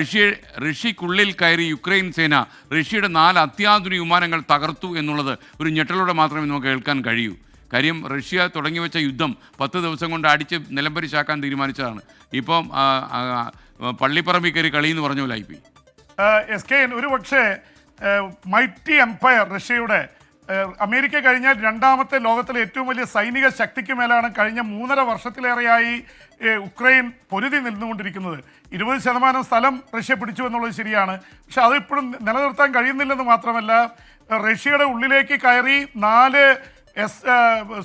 Russia റഷ്യക്കുള്ളിൽ കയറി Ukraine സേന റഷ്യയുടെ നാല് അത്യാധുനിക വിമാനങ്ങൾ തകർത്തു എന്നുള്ളത് ഒരു ഞെട്ടലോടെ മാത്രമേ നമുക്ക് കേൾക്കാൻ കഴിയൂ. കാര്യം റഷ്യ തുടങ്ങി വെച്ച യുദ്ധം പത്ത് ദിവസം കൊണ്ട് അടിച്ച് നിലംപരിശാക്കാൻ തീരുമാനിച്ചതാണ്. ഇപ്പം പള്ളിപ്പറമ്പിൽ കയറി കളി എന്ന് പറഞ്ഞ പോലെ ആയിപ്പോയി. എസ് കെ ഒരു പക്ഷേ മൈറ്റി എംപയർ റഷ്യയുടെ അമേരിക്ക കഴിഞ്ഞാൽ രണ്ടാമത്തെ ലോകത്തിലെ ഏറ്റവും വലിയ സൈനിക ശക്തിക്ക് മേലാണ് കഴിഞ്ഞ മൂന്നര വർഷത്തിലേറെയായി ഉക്രൈൻ പൊരുതി നിന്നുകൊണ്ടിരിക്കുന്നത്. ഇരുപത് ശതമാനം സ്ഥലം റഷ്യ പിടിച്ചു എന്നുള്ളത് ശരിയാണ്. പക്ഷെ അത് ഇപ്പോഴും നിലനിർത്താൻ കഴിയുന്നില്ലെന്ന് മാത്രമല്ല റഷ്യയുടെ ഉള്ളിലേക്ക് കയറി നാല് എസ്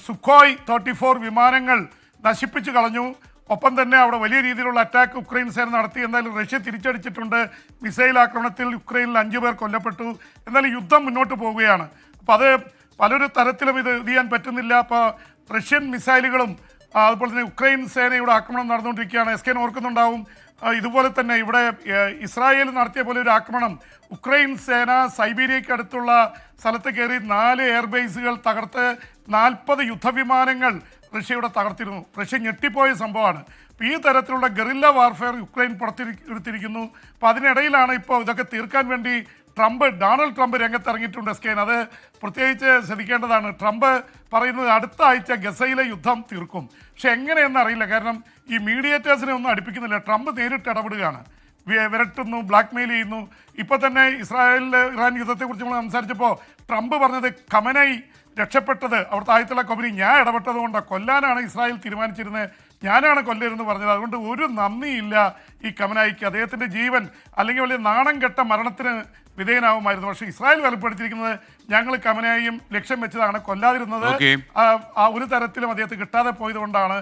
സുഖോയ് തേർട്ടി ഫോർ വിമാനങ്ങൾ നശിപ്പിച്ചു കളഞ്ഞു. ഒപ്പം തന്നെ അവിടെ വലിയ രീതിയിലുള്ള അറ്റാക്ക് ഉക്രൈൻ സേന നടത്തി. എന്നാലും റഷ്യ തിരിച്ചടിച്ചിട്ടുണ്ട്. മിസൈൽ ആക്രമണത്തിൽ ഉക്രൈനിൽ അഞ്ചു പേർ കൊല്ലപ്പെട്ടു. എന്നാലും യുദ്ധം മുന്നോട്ട് പോവുകയാണ്. അപ്പം അത് പലൊരു തരത്തിലും ഇത് ഇത് ചെയ്യാൻ പറ്റുന്നില്ല. അപ്പോൾ റഷ്യൻ മിസൈലുകളും അതുപോലെ തന്നെ ഉക്രൈൻ സേനയുടെ ആക്രമണം നടന്നുകൊണ്ടിരിക്കുകയാണ്. എസ് കെ ഓർക്കുന്നുണ്ടാവും ഇതുപോലെ തന്നെ ഇവിടെ ഇസ്രായേൽ നടത്തിയ പോലെ ഒരു ആക്രമണം. ഉക്രൈൻ സേന സൈബീരിയയ്ക്ക് അടുത്തുള്ള സ്ഥലത്ത് കയറി നാല് എയർബേസുകൾ തകർത്ത് നാൽപ്പത് യുദ്ധവിമാനങ്ങൾ റഷ്യയുടെ തകർത്തിരുന്നു. റഷ്യ ഞെട്ടിപ്പോയ സംഭവമാണ്. അപ്പോൾ ഈ തരത്തിലുള്ള ഗറില്ല വാർഫെയർ യുക്രൈൻ പുറത്തിരി എടുത്തിരിക്കുന്നു. അപ്പോൾ അതിനിടയിലാണ് ഇപ്പോൾ ഇതൊക്കെ തീർക്കാൻ വേണ്ടി ട്രംപ് ഡൊണാൾഡ് ട്രംപ് രംഗത്തിറങ്ങിയിട്ടുണ്ട് സ്കെയിൻ അത് പ്രത്യേകിച്ച് ശ്രദ്ധിക്കേണ്ടതാണ്. ട്രംപ് പറയുന്നത് അടുത്ത ആഴ്ച ഗസയിലെ യുദ്ധം തീർക്കും. പക്ഷെ എങ്ങനെയെന്ന് അറിയില്ല. കാരണം ഈ മീഡിയേറ്റേഴ്സിനെ ഒന്നും അടുപ്പിക്കുന്നില്ല. ട്രംപ് നേരിട്ട് ഇടപെടുകയാണ്. വിരട്ടുന്നു ബ്ലാക്ക് മെയിൽ ചെയ്യുന്നു. ഇപ്പോൾ തന്നെ ഇസ്രായേൽ ഇറാൻ യുദ്ധത്തെക്കുറിച്ച് നമ്മൾ സംസാരിച്ചപ്പോൾ ട്രംപ് പറഞ്ഞത് കമനായി രക്ഷപ്പെട്ടത് അവിടുത്തെ ആയത്തുള്ള കമ്പനി ഞാൻ ഇടപെട്ടത് കൊണ്ട് കൊല്ലാനാണ് ഇസ്രായേൽ തീരുമാനിച്ചിരുന്നത് ഞാനാണ് കൊല്ലരുതെന്ന് പറഞ്ഞത്. അതുകൊണ്ട് ഒരു നന്ദിയില്ല ഈ കമനായിക്ക് അദ്ദേഹത്തിന്റെ ജീവൻ അല്ലെങ്കിൽ വലിയ നാണം കെട്ട മരണത്തിന് വിധേയനാവുമായിരുന്നു. പക്ഷേ ഇസ്രായേൽ വെളിപ്പെടുത്തിയിരിക്കുന്നത് ഞങ്ങൾ കമനായും ലക്ഷ്യം വെച്ചതാണ് കൊല്ലാതിരുന്നത്. ഒരു തരത്തിലും അദ്ദേഹത്തെ കിട്ടാതെ പോയത് പോയതുകൊണ്ടാണ്.